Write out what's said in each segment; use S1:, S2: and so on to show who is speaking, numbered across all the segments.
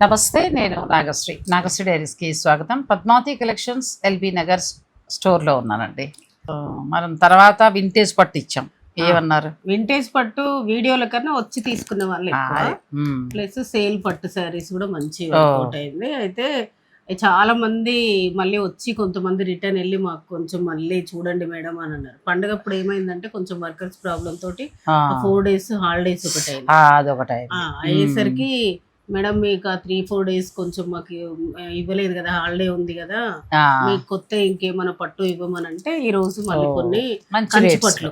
S1: నమస్తే నేను నాగశ్రీ. నాగశ్రీ డైరీస్కి స్వాగతం. పద్మావతి కలెక్షన్స్ ఎల్బీ నగర్ స్టోర్లో ఉన్నానండి. మనం తర్వాత వింటేజ్ పట్టు ఇచ్చాం. ఏమన్నారు?
S2: వింటేజ్ పట్టు వీడియోల కన్నా వచ్చి తీసుకునే వాళ్ళు. ప్లస్ సేల్ పట్టు శారీస్ కూడా మంచి అయింది. అయితే చాలా మంది మళ్ళీ వచ్చి కొంతమంది రిటర్న్ వెళ్ళి మాకు కొంచెం మళ్ళీ చూడండి మేడం అని అన్నారు. పండుగ అప్పుడు ఏమైందంటే కొంచెం వర్కర్స్ ప్రాబ్లం తోటి ఫోర్ డేస్ హాలిడేస్ ఒకటి అయ్యేసరికి మేడం మీకు ఆ త్రీ ఫోర్ డేస్ కొంచెం మాకు ఇవ్వలేదు కదా హాలిడే ఉంది కదా. మీకు కొత్త ఇంకేమైనా పట్టు ఇవ్వమని అంటే ఈ రోజు మళ్ళీ. కొన్ని
S1: మంచి
S2: కంచి
S1: రేట్స్
S2: పట్లు.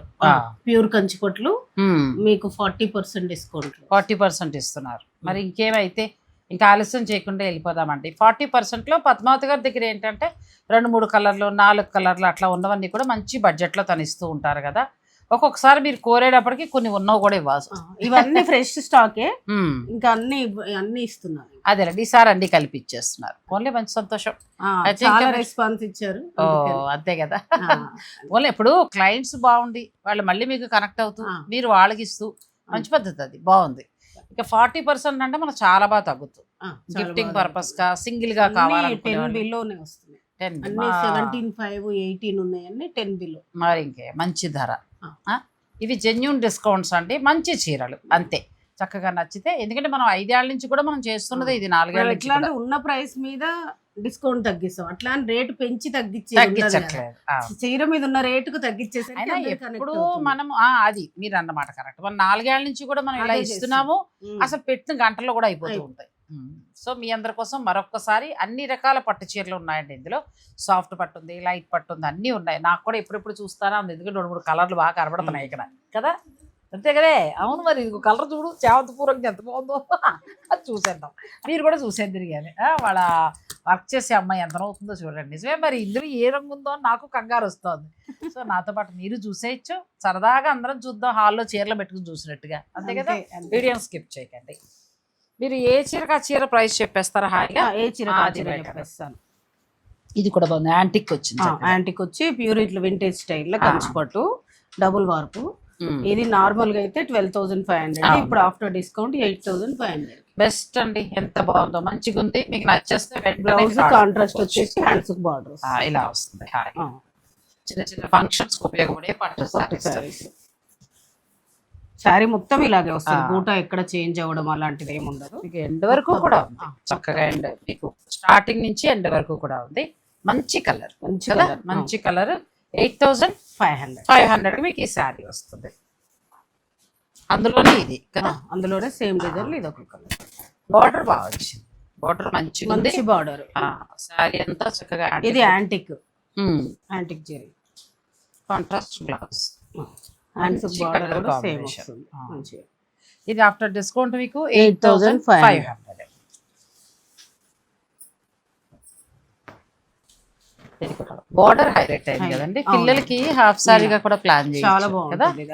S2: ప్యూర్ కంచి పట్లు.
S1: మ్మ్.
S2: మీకు forty percent discount
S1: forty percent ఇస్తున్నారు. మరి ఇంకేమైతే ఇంకా ఆలస్యం చేయకుండా వెళ్ళిపోదామండి. ఫార్టీ పర్సెంట్లో పద్మావతి గారి దగ్గర ఏంటంటే రెండు మూడు కలర్లు నాలుగు కలర్లు అట్లా ఉన్నవన్నీ కూడా మంచి బడ్జెట్లో తను ఇస్తూ ఉంటారు కదా. ఒక్కొక్కసారి మీరు కోరేటప్పటికి కొన్ని ఉన్నవి కూడా ఇవ్వాల్సి.
S2: ఇవన్నీ ఫ్రెష్ స్టాకే. ఇంకా అన్ని అన్ని ఇస్తున్నారు
S1: అదేనండి ఈసారి అన్ని కలిపి ఇచ్చేస్తున్నారు ఓన్లీ మంచి సంతోషం
S2: రెస్పాన్స్ ఇచ్చారు.
S1: అంతే కదా ఓన్లీ ఇప్పుడు క్లయింట్స్ బాగుండి వాళ్ళు మళ్ళీ మీకు కనెక్ట్ అవుతూ. మీరు వాళ్ళకి ఇస్తూ మంచి పద్ధతి అది బాగుంది ఇక ఫార్టీ పర్సెంట్ అంటే మనకు చాలా బాగా తగ్గుతుంది గిఫ్టింగ్ పర్పస్గా
S2: సింగిల్గా
S1: కావాలనుకునే
S2: టెన్
S1: వాళ్ళు.
S2: బిలోనే వస్తున్నాయి
S1: 10
S2: అన్ని
S1: మా-
S2: సెవెంటీన్ ఫైవ్ ఎయిటీన్ ఉన్నాయి అన్ని టెన్ బిలో
S1: మరి ఇంకే మంచి ధర? ఇవి జెన్యున్ డిస్కౌంట్స్ అండి. మంచి చీరలు అంతే. చక్కగా నచ్చితే. ఎందుకంటే మనం ఐదేళ్ళ నుంచి కూడా మనం చేస్తున్నది ఇది కూడా.
S2: అంటే ఉన్న ప్రైస్ మీద డిస్కౌంట్ తగ్గిస్తాం. అట్లా అని రేటు పెంచి తగ్గించే. చీర మీద ఉన్న రేటుకు
S1: ఎప్పుడు
S2: అవుతుంది.
S1: మనం ఆ, అది మీరు అన్నమాట కరెక్ట్. మనం నాలుగేళ్ళ నుంచి కూడా మనం ఇలా ఇస్తున్నాము. అసలు పెట్టిన గంటల్లో కూడా అయిపోతూ
S2: అయిపో-
S1: ఉంటాయి. సో మీ అందరి కోసం మరొకసారి అన్ని రకాల పట్టు చీరలు ఉన్నాయండి ఇందులో. సాఫ్ట్ పట్టు ఉంది లైట్ పట్టు ఉంది అన్నీ ఉన్నాయి. నాకు కూడా ఎప్పుడెప్పుడు చూస్తానా ఉంది ఎందుకంటే రెండు మూడు కలర్లు బాగా కనబడుతున్నాయి ఇక్కడ. కదా? అంతే కదే? అవును మరి ఇది కలర్ చూడు. చావంతి పూర్వం ఎంత బాగుందో. అది చూసేద్దాం. మీరు కూడా చూసేద్దరు కానీ వాళ్ళ వర్క్ చేసే అమ్మాయి ఎంత అవుతుందో చూడండి. నిజమే మరి ఇందులో ఏ రంగు ఉందో నాకు కంగారు వస్తుంది. సో నాతో పాటు మీరు చూసేయచ్చు. సరదాగా అందరం చూద్దాం హాల్లో చీరలు పెట్టుకుని చూసినట్టుగా. అంతే కదా. వీడియోని స్కిప్ చేయకండి. మీరు ఏ చీరకు ఆ చీర ప్రైస్ చెప్పేస్తారా హాయిగా?
S2: ఏ చీర
S1: ఆ,
S2: చీర. చెప్పేస్తాను.
S1: ఇది కూడా బాగుంది. యాంటిక్ వచ్చింది చక్కగా.
S2: యాంటిక్ వచ్చి ప్యూర్ ఇట్లా వింటేజ్ స్టైల్లో
S1: ఆ.
S2: కంచిపట్టు డబుల్ వార్పు
S1: మ్మ్.
S2: ఇది నార్మల్గా అయితే ట్వెల్వ్ థౌసండ్ ఫైవ్ హండ్రెడ్. ఇప్పుడు after discount eight thousand five hundred
S1: best అండి. ఎంత బాగుందో. మంచిగా ఉంది మీకు నచ్చేస్తే వెంటనే
S2: బ్లౌజ్ కాంట్రాస్ట్
S1: పెట్టుకోవచ్చు.
S2: వచ్చేసి హ్యాండ్స్ బార్డర్
S1: ఆ, ఇలా వస్తుంది. హాయ్ చిన్న చిన్న ఫంక్షన్స్ ఉపయోగపడే పట్టు సారీస్
S2: శారీ మొత్తం ఇలాగే వస్తుంది. బూటా ఎక్కడ చేంజ్ అవ్వడం అలాంటిది ఏమి ఉండదు.
S1: మీకు ఎండ్ వరకు కూడా ఉంది. చక్కగా ఎండ్ మీకు స్టార్టింగ్ నుంచి ఎండ్ వరకు కూడా ఉంది. మంచి కలర్.
S2: మంచి colour.
S1: మంచి colour. Eight thousand
S2: five hundred.
S1: Five hundred. మీకు ఈ శారీ వస్తుంది. అందులోనే ఇది కదా?
S2: అందులోనే సేమ్ డిజైన్ ఇది ఒక కలర్.
S1: బార్డర్ బాగా వచ్చింది. బార్డర్ ఉంది
S2: మంచి బార్డర్.
S1: శారీ అంతా చక్కగా
S2: ఇది antique. Antique zari
S1: contrast blouse.
S2: Hands
S1: మంచి
S2: బార్డర్ కూడా సేమ్. వస్తుంది. మంచిగా.
S1: ఇది ఆఫ్టర్ డిస్కౌంట్ మీకు eight thousand five
S2: 8,500.
S1: Hundred border highlight అయింది. కదండి. పిల్లలకి హాఫ్ సారీగా కూడా ప్లాన్ చేయాలి
S2: చాలా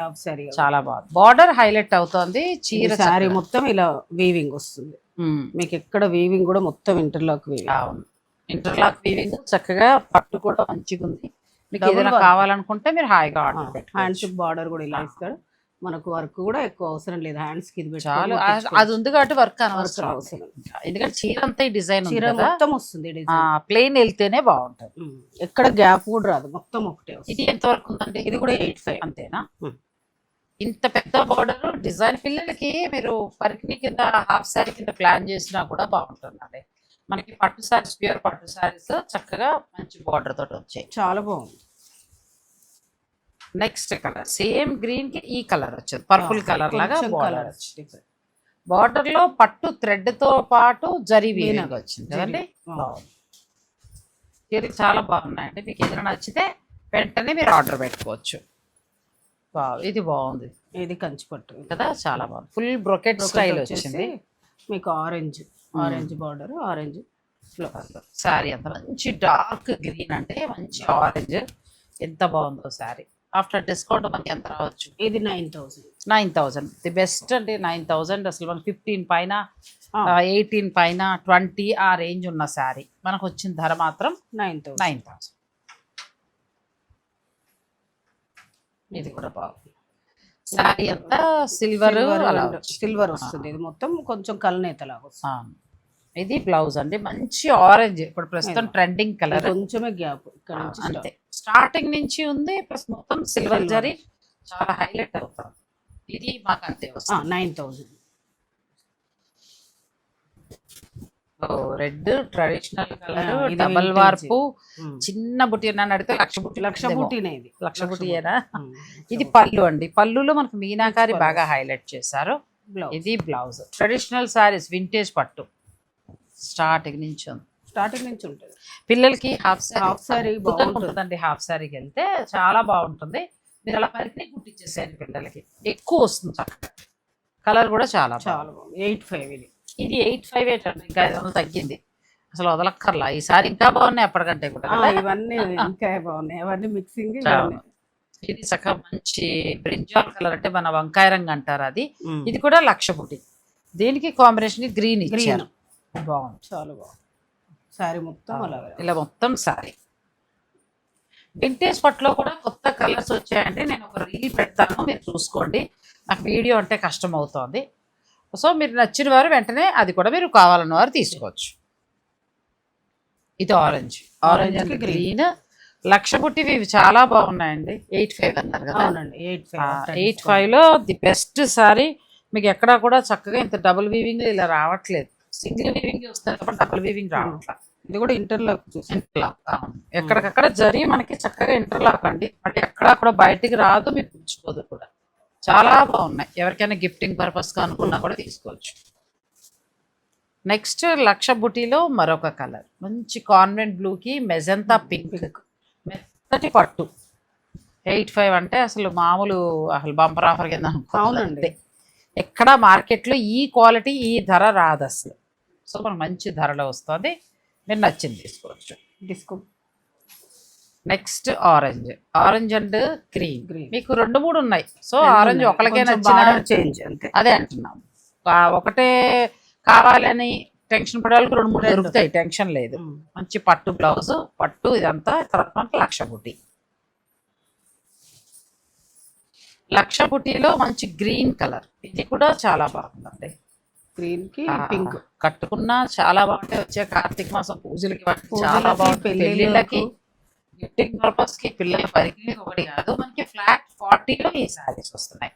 S2: హాఫ్ శారీ
S1: చాలా బాగుంది. బార్డర్ హైలైట్ అవుతోంది. చీర చక్కగా.
S2: మొత్తం ఇలా వీవింగ్ వస్తుంది.
S1: ఉమ్,
S2: మీకు ఎక్కడ వీవింగ్ కూడా మొత్తం ఇంటర్లాక్ వీవింగ్
S1: అవును. ఇంటర్లాక్ వీవింగ్ చక్కగా పట్టు కూడా మంచిగా ఉంది మీకు ఏదైనా. కావాలనుకుంటే మీరు హాయిగా ఆర్డర్
S2: హ్యాండ్స్ బార్డర్ కూడా ఇలా ఇస్తాడు. మనకు వర్క్ కూడా ఎక్కువ అవసరం లేదు. హ్యాండ్స్కి
S1: చాలు. అది ఉంది కాబట్టి వర్క్ అనవసరం.
S2: అవసరం.
S1: ఎందుకంటే చీర అంతా ఈ డిజైన్
S2: చీర మొత్తం వస్తుంది డిజైన్.
S1: ప్లెయిన్ వెళ్తేనే బాగుంటుంది.
S2: ఎక్కడ గ్యాప్ కూడా రాదు. మొత్తం ఒకటే
S1: ఇది ఎంత వరకు ఉందండి
S2: ఇది కూడా ఎయిట్ ఫైవ్
S1: అంతేనా. ఇంత పెద్ద బార్డర్ డిజైన్ పిల్లలకి మీరు పరికిణి కింద హాఫ్ శారీ కింద ప్లాన్ చేసినా కూడా బాగుంటుందండి మనకి పట్టు శారీస్ ప్యూర్ పట్టు శారీస్ చక్కగా మంచి బార్డర్ తోటి వచ్చాయి.
S2: చాలా బాగుంది.
S1: నెక్స్ట్ కలర్ సేమ్ గ్రీన్కి ఈ కలర్ వచ్చింది. పర్పుల్ కలర్ లాగా బార్డర్ వచ్చింది. బార్డర్లో పట్టు థ్రెడ్తో పాటు జరీ
S2: మీనా.
S1: వచ్చింది. చీరలు చాలా బాగున్నాయండి. మీకు ఏదైనా నచ్చితే వెంటనే మీరు ఆర్డర్ పెట్టుకోవచ్చు. ఇది బాగుంది.
S2: ఇది కంచి పట్టు.
S1: కదా చాలా బాగుంది. ఫుల్ బ్రొకెట్ స్టైల్ వచ్చింది.
S2: మీకు orange orange border orange
S1: saree అంత మంచి డార్క్ గ్రీన్ అంటే మంచి ఆరెంజ్. ఎంత బాగుందో శారీ ఆఫ్టర్ డిస్కౌంట్ మనకి ఎంత రావచ్చు?
S2: ఇది nine thousand.
S1: Nine thousand the best అండి నైన్ థౌజండ్ అసలు మనకి ఫిఫ్టీన్ పైన ఎయిటీన్ పైన ట్వంటీ ఆ రేంజ్ ఉన్న శారీ మనకు వచ్చిన ధర మాత్రం
S2: నైన్ థౌసండ్.
S1: నైన్ థౌజండ్ ఇది కూడా బాగుంది. శారీ అంతా సిల్వర్.
S2: సిల్వర్ వస్తుంది. ఇది మొత్తం కొంచెం కలనేత లాగా వస్తుంది.
S1: ఇది బ్లౌజ్ అండి. మంచి ఆరెంజ్ ఇప్పుడు ప్రస్తుతం. Trending colour.
S2: కొంచెమే గ్యాప్
S1: అంతే. స్టార్టింగ్ నుంచి ఉంది ప్లస్ మొత్తం సిల్వర్. జరీ చాలా హైలైట్ అవుతుంది. ఇది మాకు అంతే వస్తుంది.
S2: Nine thousand
S1: red traditional colour double. Warp చిన్న బుట్టి నన్ను అడిగితే లక్ష బుట్టి
S2: లక్ష బుట్టినే ఇది.
S1: లక్ష బుట్టియేనా ఇది పళ్ళు అండి. పళ్ళులో మనకు మీనాకారి. బాగా హైలైట్ చేశారు. ఇది బ్లౌజ్. ట్రెడిషనల్ సారీస్ వింటేజ్ పట్టు. స్టార్టింగ్ నుంచి ఉంది.
S2: స్టార్టింగ్ నుంచి ఉంటుంది.
S1: పిల్లలకి హాఫ్ సారీ
S2: హాఫ్ సారీ బాగుంటుంది.
S1: ఉంటుందండి హాఫ్ సారీకి వెళ్తే చాలా బాగుంటుంది. మీరు అలా పరిధి కుట్టించేసేయండి పిల్లలకి. ఎక్కువ వస్తుంది చక్కగా. కలర్ కూడా చాలా
S2: చాలా
S1: బాగుంది.
S2: ఎయిట్ ఫైవ్ ఇది.
S1: ఇది ఎయిట్ ఫైవ్ ఎయిట్ అండి. ఇంకా ఐదు వందలు తగ్గింది. అసలు వదలక్కర్లా. ఈసారి ఇంకా బాగున్నాయి ఎప్పటికంటే కూడా?
S2: ఇవన్నీ ఇంకా బాగున్నాయి. అవన్నీ మిక్సింగ్.
S1: ఇది చక్కగా మంచి బ్రింజాల్ కలర్ అంటే మన వంకాయ రంగు అంటారు అది. ఇది కూడా లక్ష పుట్టి దీనికి కాంబినేషన్ గ్రీన్
S2: గ్రీన్.
S1: ఇచ్చారు. బాగుంది.
S2: చాలా బాగుంది. సారీ మొత్తం అలాగే
S1: ఇలా మొత్తం సారీ వింటేజ్ పట్లో కూడా కొత్త కలర్స్ వచ్చాయంటే నేను ఒక రీల్ పెడతాను. మీరు చూసుకోండి. నాకు వీడియో అంటే కష్టం అవుతోంది సో మీరు నచ్చిన వారు వెంటనే అది కూడా మీరు కావాలన్న వారు తీసుకోవచ్చు. ఇది orange orange
S2: green.
S1: Green lakh పుట్టివి ఇవి చాలా బాగున్నాయండి. ఎయిట్ ఫైవ్ అన్నారు కదా.
S2: అవునండి. ఎయిట్ ఫైవ్
S1: ఎయిట్ ఫైవ్లో ది బెస్ట్ సారీ మీకు ఎక్కడా కూడా చక్కగా ఇంత డబుల్ వీవింగ్ ఇలా రావట్లేదు. సింగిల్ వీవింగ్ వస్తుంది తప్ప డబుల్ వీవింగ్ రావట్లేదు
S2: ఇది కూడా ఇంటర్లాక్ చూసి.
S1: ఇంటర్లాక్. ఎక్కడికక్కడ జరి మనకి చక్కగా ఇంటర్లాక్ అండి. అంటే ఎక్కడ కూడా బయటికి రాదు మీకు పుచ్చుకోదు కూడా. చాలా బాగున్నాయి. ఎవరికైనా గిఫ్టింగ్ పర్పస్గా అనుకున్నా కూడా తీసుకోవచ్చు. నెక్స్ట్ లక్ష బుటీలో మరొక కలర్. మంచి కాన్వెంట్ బ్లూకి మెజంతా పింక్. మెత్తటి పట్టు. ఎయిట్ ఫైవ్ అంటే అసలు మామూలు అసలు బంపర్ ఆఫర్ కింద
S2: అవునండి.
S1: ఎక్కడ మార్కెట్లో ఈ క్వాలిటీ ఈ ధర రాదు అసలు సో మనకు మంచి ధరలో వస్తుంది. మీరు నచ్చింది తీసుకోవచ్చు.
S2: Disco.
S1: Next orange. Orange and green.
S2: Green.
S1: మీకు రెండు మూడు ఉన్నాయి. సో ఆరెంజ్ ఒకరికే నచ్చిన
S2: చేంజ్ అంతే.
S1: అదే అంటున్నాం. ఒకటే కావాలని టెన్షన్ పడే వాళ్ళకి రెండు మూడు. దొరుకుతాయి. టెన్షన్ లేదు. మంచి పట్టు బ్లౌజ్ పట్టు ఇదంతా తర్వాత మనకి లక్ష బుట్టి లక్ష బుట్టిలో మంచి గ్రీన్ కలర్. ఇది కూడా చాలా బాగుందండి. గ్రీన్కి
S2: పింక్.
S1: కట్టుకున్నా చాలా బాగుంటాయి. వచ్చే కార్తీక మాసం పూజలకి చాలా.
S2: పెళ్ళిళ్ళకి.
S1: గిఫ్టింగ్ పర్పస్కి పిల్లల పరిధి ఒకటి కాదు. మనకి ఫ్లాట్ ఫార్టీలో ఈ శారీస్ వస్తున్నాయి.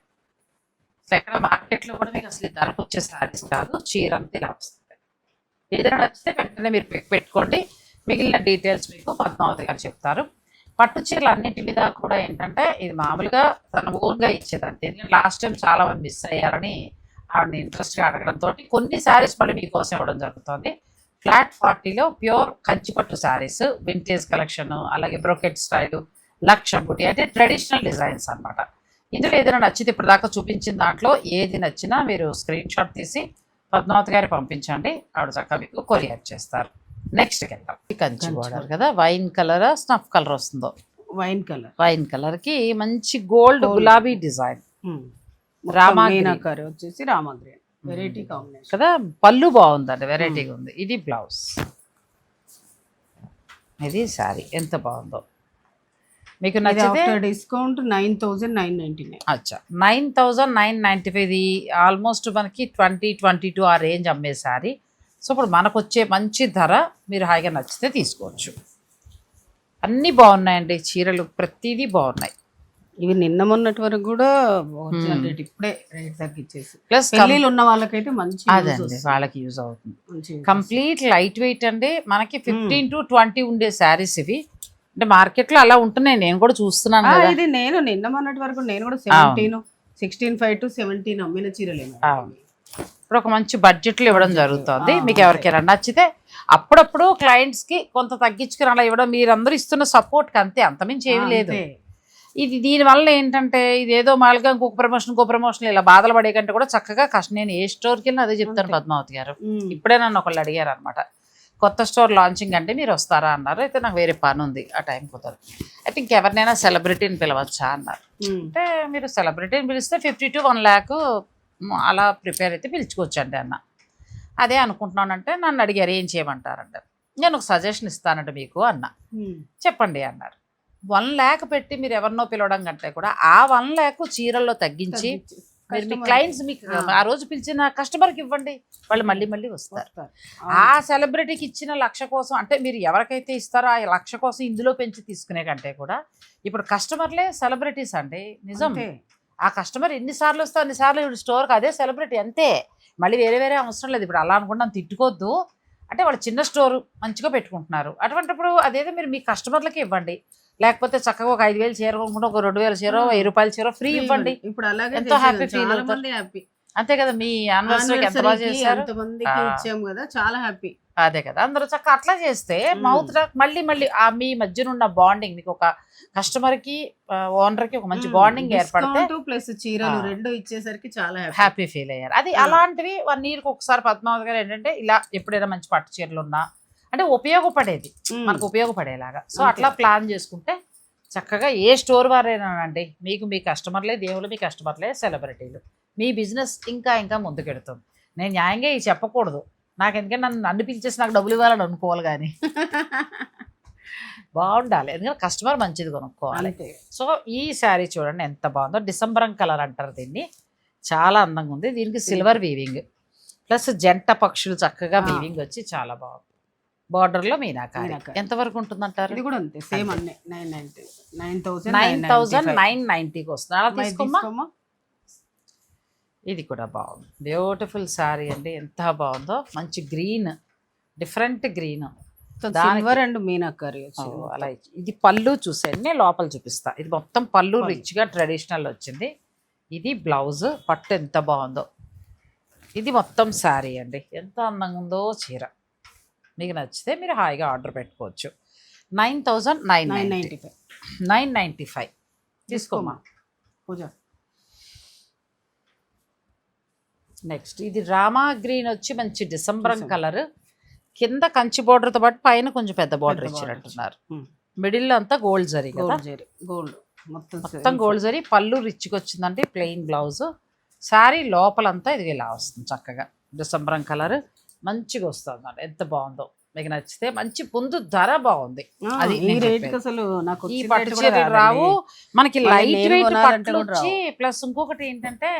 S1: ఎక్కడ మార్కెట్లో కూడా మీకు అసలు ధరకు వచ్చే శారీస్ కాదు. చీర అంతా ఇలా వస్తుంది ఏదైనా నచ్చితే వెంటనే మీరు పెట్టుకోండి. మిగిలిన డీటెయిల్స్ మీకు పద్మావతి గారు చెప్తారు. పట్టు చీరలు అన్నింటి మీద కూడా ఏంటంటే ఇది మామూలుగా తన ఓన్గా ఇచ్చేదంతే ఎందుకంటే లాస్ట్ టైం చాలా మంది మిస్ అయ్యారని ఆవిడని ఇంట్రెస్ట్గా అడగడంతో కొన్ని శారీస్ మళ్ళీ మీకోసం ఇవ్వడం జరుగుతుంది. ఫ్లాట్ ఫార్టీలో ప్యూర్ కంచిపట్టు శారీస్ వింటేజ్ కలెక్షన్ అలాగే బ్రోకెట్ స్టైల్ లక్ష బుట్టి అంటే ట్రెడిషనల్ డిజైన్స్ అన్నమాట. ఇందులో ఏదైనా నచ్చితే ఇప్పుడు దాకా చూపించిన దాంట్లో ఏది నచ్చినా మీరు స్క్రీన్ షాట్ తీసి పద్మావతి గారి పంపించండి. ఆవిడ చక్కగా మీకు కొరియర్ చేస్తారు. నెక్స్ట్కి వెళ్దాం. ఈ కంచి బోర్డర్. కదా వైన్ కలర్ స్నఫ్ కలర్ వస్తుందో?
S2: Wine colour.
S1: వైన్ కలర్కి మంచి గోల్డ్. గులాబీ డిజైన్.
S2: రామాగ్రీనాకారి వచ్చేసి రామాగ్రి వెరైటీ కాంబినేషన్
S1: కదా పళ్ళు బాగుందండి వెరైటీగా ఉంది. ఇది బ్లౌజ్ ఇది శారీ ఎంత బాగుందో. మీకు నచ్చితే
S2: discount nine thousand nine ninety nine
S1: అచ్చా. Nine thousand nine ninety five ఇది ఆల్మోస్ట్ మనకి ట్వంటీ ట్వంటీ టూ ఆ రేంజ్ అమ్మే శారీ సో ఇప్పుడు మనకు వచ్చే మంచి ధర మీరు హాయిగా నచ్చితే తీసుకోవచ్చు. అన్నీ బాగున్నాయండి చీరలు ప్రతిదీ బాగున్నాయి.
S2: ఇవి నిన్న మొన్నటి వరకు కూడా ఒరిజినల్
S1: Hmm.
S2: రేట్ ఇప్పుడే రేట్ తగ్గించేసి
S1: ప్లస్
S2: పెళ్ళిళ్ళు ఉన్న వాళ్ళకైతే మంచి
S1: అదండి
S2: వస్తుంది.
S1: వాళ్ళకి యూజ్ అవుతుంది. కంప్లీట్ లైట్ వెయిట్ అండి. మనకి ఫిఫ్టీన్ టు ట్వంటీ ఉండే శారీస్ ఇవి. అంటే మార్కెట్లో అలా ఉంటున్నాయి. నేను కూడా చూస్తున్నాను
S2: ఇది నేను నిన్న మొన్నటి వరకు నేను కూడా seventeen sixteen five to seventeen అమ్మిన చీరలే.
S1: ఇప్పుడు ఒక మంచి బడ్జెట్లో ఇవ్వడం జరుగుతుంది. మీకు ఎవరికైనా నచ్చితే అప్పుడప్పుడు clients కి కొంత తగ్గించుకుని అలా ఇవ్వడం మీరందరూ ఇస్తున్న సపోర్ట్కి అంతే. అంతమించి ఏమీ లేదు. ఇది దీనివల్ల ఏంటంటే ఇది ఏదో మామూలుగా ఇంకొక ప్రమోషన్ ఇంకో ప్రమోషన్ ఇలా బాధలు పడే కంటే కూడా చక్కగా కష్టం నేను ఏ స్టోర్కి వెళ్ళినా అదే చెప్తాను. పద్మావతి గారు. ఇప్పుడే నన్ను ఒకళ్ళు అడిగారు అనమాట కొత్త స్టోర్ లాంచింగ్ అంటే మీరు వస్తారా అన్నారు. అయితే నాకు వేరే పని ఉంది ఆ టైం కుదరదు అయితే ఇంకెవరినైనా సెలబ్రిటీని పిలవచ్చా అన్నారు. అంటే మీరు సెలబ్రిటీని పిలిస్తే ఫిఫ్టీ టు వన్ ల్యాక్ అలా ప్రిపేర్ అయితే పిలుచుకోవచ్చండి అన్న. అదే అనుకుంటున్నానంటే నన్ను అడిగారు ఏం చేయమంటారంట. నేను ఒక సజెషన్ ఇస్తానంట మీకు అన్న. చెప్పండి అన్నారు. వన్ ల్యాక్ పెట్టి మీరు ఎవరినో పిలవడం కంటే కూడా ఆ వన్ ల్యాక్ చీరల్లో తగ్గించి. మీరు మీ క్లయింట్స్ మీకు
S2: ఆ.
S1: రోజు పిలిచిన కస్టమర్కి ఇవ్వండి. వాళ్ళు మళ్ళీ మళ్ళీ వస్తారు. ఆ సెలబ్రిటీకి ఇచ్చిన లక్ష కోసం అంటే మీరు ఎవరికైతే ఇస్తారో ఆ లక్ష కోసం ఇందులో పెంచి తీసుకునే కంటే కూడా ఇప్పుడు కస్టమర్లే సెలబ్రిటీస్ అండి. నిజం. ఆ కస్టమర్ ఎన్నిసార్లు వస్తే అన్నిసార్లు ఇప్పుడు స్టోర్కి అదే సెలబ్రిటీ అంతే. మళ్ళీ వేరే వేరే అవసరం లేదు. ఇప్పుడు అలా అనుకుంటాం తిట్టుకోవద్దు. అంటే వాళ్ళు చిన్న స్టోర్ మంచిగా పెట్టుకుంటున్నారు. అటువంటిప్పుడు అదేదో మీరు మీ కస్టమర్లకి ఇవ్వండి. లేకపోతే చక్కగా ఒక ఐదు వేలు చీర కొనుక్కుంటే ఒక రెండు వేల చీర వెయ్యి రూపాయల చీర ఫ్రీ ఇవ్వండి.
S2: ఇప్పుడు అలాగే
S1: ఎంతో అవుతారు.
S2: మంది హ్యాపీ
S1: అంతే కదా మీ యానివర్సరీకి ఎంత బాగా చేశారు?
S2: మందికి
S1: ఆ.
S2: ఇచ్చాం కదా చాలా హ్యాపీ
S1: అదే కదా. అందరూ చక్కగా అట్లా చేస్తే. మౌత్ మళ్ళీ మళ్ళీ ఆ మీ మధ్యన ఉన్న బాండింగ్ మీకు ఒక కస్టమర్కి ఓనర్కి ఒక మంచి బాండింగ్ ఏర్పడితే
S2: ప్లస్ చీరలు. రెండు ఇచ్చేసరికి చాలా హ్యాపీ
S1: ఫీల్ అయ్యారు. అది. అలాంటివి వన్ ఇయర్కి ఒకసారి పద్మావతి గారు ఏంటంటే ఇలా ఎప్పుడైనా మంచి పట్టు చీరలు ఉన్నా అంటే ఉపయోగపడేది. మనకు ఉపయోగపడేలాగా. సో. అట్లా ప్లాన్ చేసుకుంటే చక్కగా ఏ స్టోర్ వారేనానండి మీకు మీ కస్టమర్లే దేవుళ్ళు మీ కస్టమర్లే సెలబ్రిటీలు మీ బిజినెస్ ఇంకా ఇంకా ముందుకెడుతుంది. నేను న్యాయంగా ఇది చెప్పకూడదు. నాకు ఎందుకంటే నన్ను నన్ను పిలిచేసి నాకు డబ్బులు ఇవ్వాలని అనుకోవాలి కానీ. బాగుండాలి. ఎందుకంటే కస్టమర్ మంచిది కొనుక్కోవాలి. సో ఈ శారీ చూడండి ఎంత బాగుందో. డిసెంబరం కలర్ అంటారు దీన్ని. చాలా అందంగా ఉంది. దీనికి సిల్వర్ వీవింగ్. ప్లస్ జంట పక్షులు చక్కగా. వీవింగ్ వచ్చి చాలా బాగుంది. బార్డర్లో మీనాకారి. ఎంతవరకు ఉంటుందంటారు?
S2: ఇది కూడా అంతే. సేమ్. అన్నీ. Nine ninety nine thousand
S1: nine thousand nine నైన్టీకి వస్తుంది. అలా తీసుకోమ్మా.
S2: తీసుకోమా
S1: ఇది కూడా బాగుంది. బ్యూటిఫుల్ శారీ అండి. ఎంత బాగుందో. మంచి green different green
S2: silver and meenakari వచ్చింది
S1: అలా ఇది పళ్ళు చూసేయండి. నేను లోపల చూపిస్తా. ఇది మొత్తం పళ్ళు. రిచ్గా ట్రెడిషనల్ వచ్చింది. ఇది బ్లౌజ్ పట్టు ఎంత బాగుందో. ఇది మొత్తం శారీ అండి. ఎంత అందంగా ఉందో చీర. మీకు నచ్చితే మీరు హాయిగా ఆర్డర్ పెట్టుకోవచ్చు. Nine thousand nine
S2: nine
S1: ninety
S2: ninety five.
S1: Nine ninety five. తీసుకోమా?
S2: పూజ.
S1: నెక్స్ట్. ఇది రామా గ్రీన్ వచ్చి మంచి డిసెంబరం. కలర్. కింద కంచి border తో పాటు పైన కొంచెం పెద్ద బార్డర్ ఇచ్చినట్టున్నారు. మిడిల్లో అంతా gold zari
S2: gold zari. Gold. మొత్తం
S1: మొత్తం గోల్డ్ జరీ. పళ్ళు రిచ్కి వచ్చిందంటే ప్లెయిన్ బ్లౌజ్ శారీ లోపలంతా ఇది ఇలా వస్తుంది చక్కగా. డిసెంబరం కలర్. మంచిగా వస్తుంది అండి ఎంత బాగుందో. మీకు నచ్చితే మంచి ముందు ధర బాగుంది. అది
S2: ఈ రేట్ అసలు నాకు
S1: ఈ పట్టు రావు. మనకి లైట్ వెయిట్ ప్లస్ ఇంకొకటి ఏంటంటే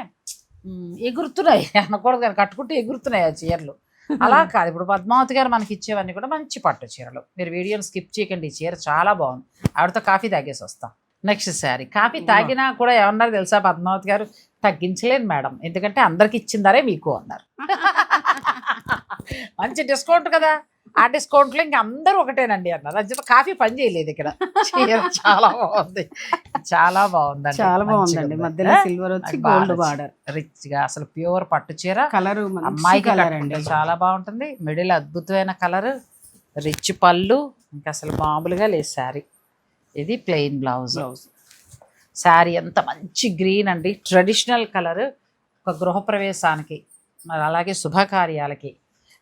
S1: ఎగురుతున్నాయి. అనకూడదు కానీ కట్టుకుంటే ఎగురుతున్నాయి ఆ చీరలు. అలా కాదు. ఇప్పుడు పద్మావతి గారు మనకి ఇచ్చేవన్నీ కూడా మంచి పట్టు చీరలు. మీరు వీడియోని స్కిప్ చేయకండి. ఈ చీర చాలా బాగుంది. ఆవిడతో కాఫీ తాగేసి వస్తాం. నెక్స్ట్ శారీ కాఫీ తాగినా కూడా ఏమన్నారు తెలుసా? పద్మావతి గారు తగ్గించలేను మేడం. ఎందుకంటే అందరికి ఇచ్చిందరే మీకు అన్నారు. మంచి డిస్కౌంట్ కదా. ఆ డిస్కౌంట్లో ఇంక అందరూ ఒకటేనండి అన్నారు. అది కాఫీ పని చేయలేదు ఇక్కడ. చాలా బాగుంది. చాలా బాగుందండి.
S2: చాలా బాగుందండి. మధ్యలో? సిల్వర్ వచ్చి గోల్డ్. బార్డర్.
S1: రిచ్గా అసలు ప్యూర్ పట్టు చీర.
S2: కలర్
S1: అమ్మాయికి
S2: కలర్ అండి.
S1: చాలా బాగుంటుంది. మిడిల్ అద్భుతమైన కలర్. రిచ్ పళ్ళు. ఇంకా అసలు మామూలుగా లేదు శారీ. ఇది ప్లెయిన్ బ్లౌజ్.
S2: బ్లౌజ్.
S1: శారీ ఎంత మంచి గ్రీన్ అండి. Traditional colour. ఒక గృహప్రవేశానికి మరి అలాగే శుభకార్యాలకి.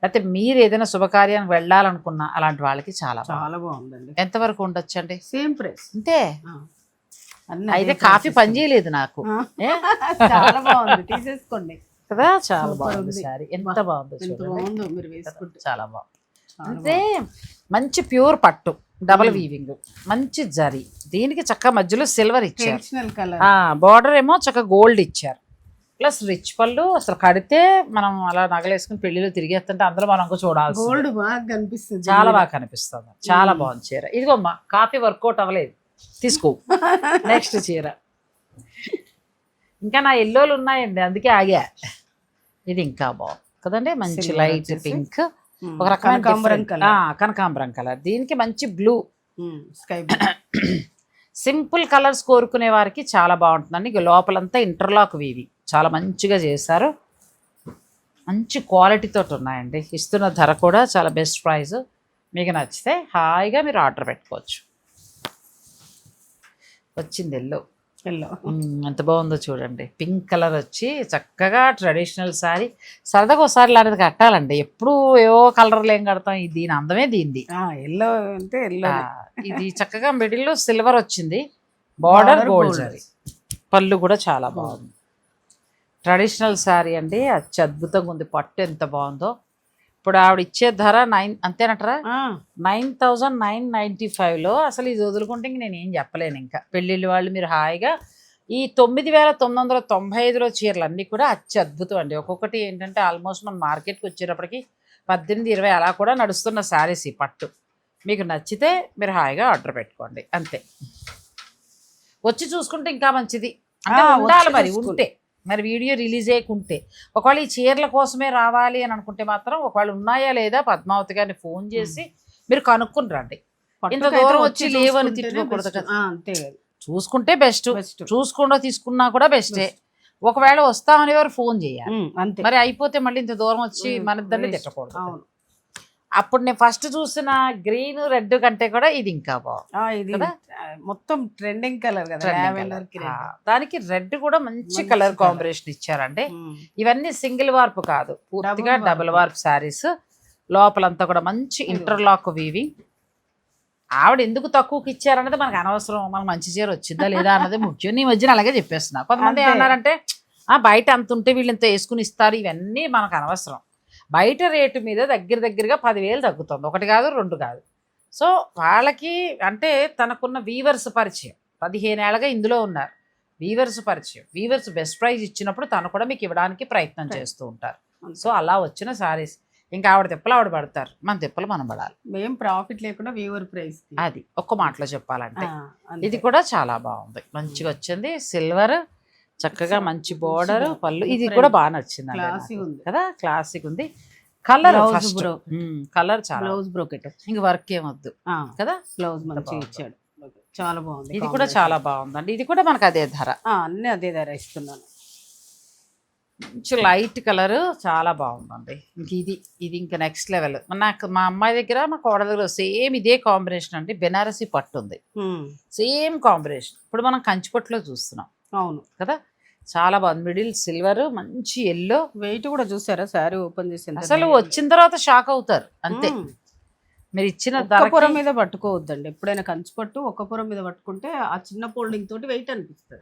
S1: లేకపోతే మీరు ఏదైనా శుభకార్యానికి వెళ్ళాలనుకున్నా అలాంటి వాళ్ళకి చాలా బాగుంది.
S2: చాలా బాగుందండి.
S1: ఎంతవరకు ఉండొచ్చు అండి
S2: సేమ్ ప్రైస్.
S1: అంతే. అయితే కాఫీ. పని చేయలేదు నాకు?
S2: చాలా బాగుంది. తీసేసుకోండి.
S1: కదా? చాలా బాగుంది. శారీ. ఎంత బాగుందో చాలా బాగుంది. అంటే మంచి ప్యూర్ పట్టు. డబల్. వీవింగ్. మంచి జరీ. దీనికి చక్క మధ్యలో సిల్వర్ ఇచ్చారు. బార్డర్ ఏమో చక్క గోల్డ్ ఇచ్చారు. ప్లస్ రిచ్ పళ్ళు అసలు కడితే మనం అలా నగలేసుకుని పెళ్ళిలో తిరిగేస్తుంటే అందరూ మనం ఇంకా చూడాల్సి
S2: గోల్డ్ బాగా కనిపిస్తుంది
S1: చాలా బాగా కనిపిస్తుంది. చాలా. బాగుంది చీర. ఇదిగోమ్మా కాఫీ వర్కౌట్ అవ్వలేదు. తీసుకో. నెక్స్ట్ చీర. ఇంకా నా ఎల్లోలు ఉన్నాయండి అందుకే ఆగా. ఇది ఇంకా బాగుంది. కదండి మంచి లైట్. పింక్. ఒక రకమైన కనకాంబరం కలర్. దీనికి మంచి బ్లూ.
S2: స్కై
S1: సింపుల్ కలర్స్ కోరుకునే వారికి చాలా బాగుంటుందండి. ఇక లోపలంతా ఇంటర్లాక్ వీవి చాలా మంచిగా చేశారు. మంచి క్వాలిటీతో ఉన్నాయండి. ఇస్తున్న ధర కూడా చాలా బెస్ట్ ప్రైస్ మీకు నచ్చితే హాయిగా మీరు ఆర్డర్ పెట్టుకోవచ్చు. వచ్చింది ఎల్లో
S2: ఎల్లో
S1: ఎంత బాగుందో చూడండి. పింక్ కలర్ వచ్చి చక్కగా ట్రెడిషనల్ శారీ సరదాగా ఒకసారి ఇలాంటిది కట్టాలండి. ఎప్పుడు ఏవో కలర్లు ఏం కడతాం. ఇది దీని అందమే దీనిది.
S2: ఎల్లో అంటే ఎల్లో
S1: ఇది చక్కగా మిడిల్లో సిల్వర్ వచ్చింది. బార్డర్ గోల్డ్ పళ్ళు కూడా చాలా బాగుంది. ట్రెడిషనల్ శారీ అండి. అచ్చ అద్భుతంగా ఉంది. పట్టు ఎంత బాగుందో. ఇప్పుడు ఆవిడ ఇచ్చే ధర నైన్ అంతేనటరా? నైన్ థౌజండ్ నైన్ నైంటీ ఫైవ్లో అసలు ఇది వదులుకుంటే ఇంక నేను ఏం చెప్పలేను ఇంకా. పెళ్ళిళ్ళు వాళ్ళు మీరు హాయిగా ఈ తొమ్మిది వేల తొమ్మిది వందల తొంభై ఐదులో చీరలు అన్నీ కూడా అత్యద్భుతం అండి. ఒక్కొక్కటి ఏంటంటే ఆల్మోస్ట్ మన మార్కెట్కి వచ్చేటప్పటికి పద్దెనిమిది ఇరవై అలా కూడా నడుస్తున్న శారీస్ ఈ పట్టు. మీకు నచ్చితే మీరు హాయిగా ఆర్డర్ పెట్టుకోండి. అంతే. వచ్చి చూసుకుంటే ఇంకా మంచిది. అంటే ఉండాలి మరి. ఉంటే. మరి వీడియో రిలీజ్ చేయకుంటే. ఒకవేళ ఈ చీరల కోసమే రావాలి అని అనుకుంటే మాత్రం ఒకవేళ ఉన్నాయా లేదా పద్మావతి గారిని ఫోన్ చేసి మీరు కనుక్కుని రండి. ఇంత దూరం వచ్చి లేవని తిట్టుకోకూడదు. కదా. చూసుకుంటే బెస్ట్ చూసుకుండా తీసుకున్నా కూడా బెస్టే ఒకవేళ వస్తామని వారు ఫోన్ చేయాలి.
S2: అంతే.
S1: మరి అయిపోతే మళ్ళీ ఇంత దూరం వచ్చి మన ఇద్దరిని. తిట్టకూడదు. అప్పుడు నేను ఫస్ట్ చూసిన గ్రీన్ రెడ్ కంటే కూడా ఇది ఇంకా బాగుంది
S2: ఇది మొత్తం ట్రెండింగ్ కలర్ కదా.
S1: దానికి రెడ్ కూడా మంచి కలర్. కాంబినేషన్ ఇచ్చారండి. ఇవన్నీ సింగిల్ వార్పు కాదు పూర్తిగా డబుల్. వార్ప్ శారీస్ లోపలంతా కూడా మంచి. ఇంటర్లాక్ వీవింగ్ ఆవిడ ఎందుకు తక్కువకి ఇచ్చారన్నది మనకు అనవసరం మనకు మంచి చీర వచ్చిందా లేదా అన్నది ముఖ్యం నీ మధ్యన అలాగే చెప్పేస్తున్నా కొంతమంది. ఏమన్నారంటే ఆ బయట అంత ఉంటే వీళ్ళు ఇంత వేసుకుని ఇస్తారు ఇవన్నీ మనకు అనవసరం బయట రేటు మీద దగ్గర దగ్గరగా పదివేలు తగ్గుతుంది. ఒకటి కాదు రెండు కాదు. సో వాళ్ళకి అంటే తనకున్న వీవర్స్ పరిచయం. పదిహేను ఏళ్ళగా ఇందులో ఉన్నారు. వీవర్స్ పరిచయం. వీవర్స్ బెస్ట్ ప్రైజ్ ఇచ్చినప్పుడు తను కూడా మీకు ఇవ్వడానికి ప్రయత్నం. చేస్తూ ఉంటారు. సో అలా వచ్చిన సారీస్. ఇంకా ఆవిడ తిప్పలు ఆవిడ పడతారు. మన తిప్పలు మనం పడాలి.
S2: మేం ప్రాఫిట్ లేకుండా వ్యూవర్ ప్రైస్
S1: అది. ఒక్క మాటలో చెప్పాలంటే. ఇది కూడా చాలా బాగుంది. మంచిగా వచ్చింది. సిల్వర్ చక్కగా మంచి బోర్డర్ పళ్ళు. ఇది. కూడా బాగా నచ్చింది కదా? క్లాసిక్ ఉంది. Colour first. కలర్ చాలా.
S2: బ్లౌజ్ బ్రోకెట్
S1: ఇంక వర్క్ ఏమొద్దు కదా?
S2: బ్లౌజ్ మంచిగా. ఇచ్చాడు. చాలా బాగుంది
S1: ఇది కూడా. చాలా బాగుందండి. ఇది కూడా మనకు అదే ధర.
S2: అన్ని అదే ధర ఇస్తున్నాను.
S1: మంచి లైట్ కలర్ చాలా బాగుందండి. ఇంక ఇది ఇది ఇంకా నెక్స్ట్ లెవెల్ నాకు మా అమ్మాయి దగ్గర మా కోడల దగ్గర సేమ్ ఇదే కాంబినేషన్ అండి. బెనారసీ పట్టు ఉంది. సేమ్ కాంబినేషన్ ఇప్పుడు మనం కంచిపట్టులో చూస్తున్నాం.
S2: అవును.
S1: కదా? చాలా బాగుంది. మిడిల్ సిల్వర్ మంచి ఎల్లో
S2: వెయిట్ కూడా చూసారా? సారీ ఓపెన్ చేసి ఎంత
S1: అసలు వచ్చిన తర్వాత షాక్ అవుతారు. అంతే. మీరు ఇచ్చిన
S2: పొర మీద పట్టుకోవద్దండి. ఎప్పుడైనా కంచిపట్టు ఒక్క పొర మీద పట్టుకుంటే ఆ చిన్న ఫోల్డింగ్ తోటి వెయిట్ అనిపిస్తుంది.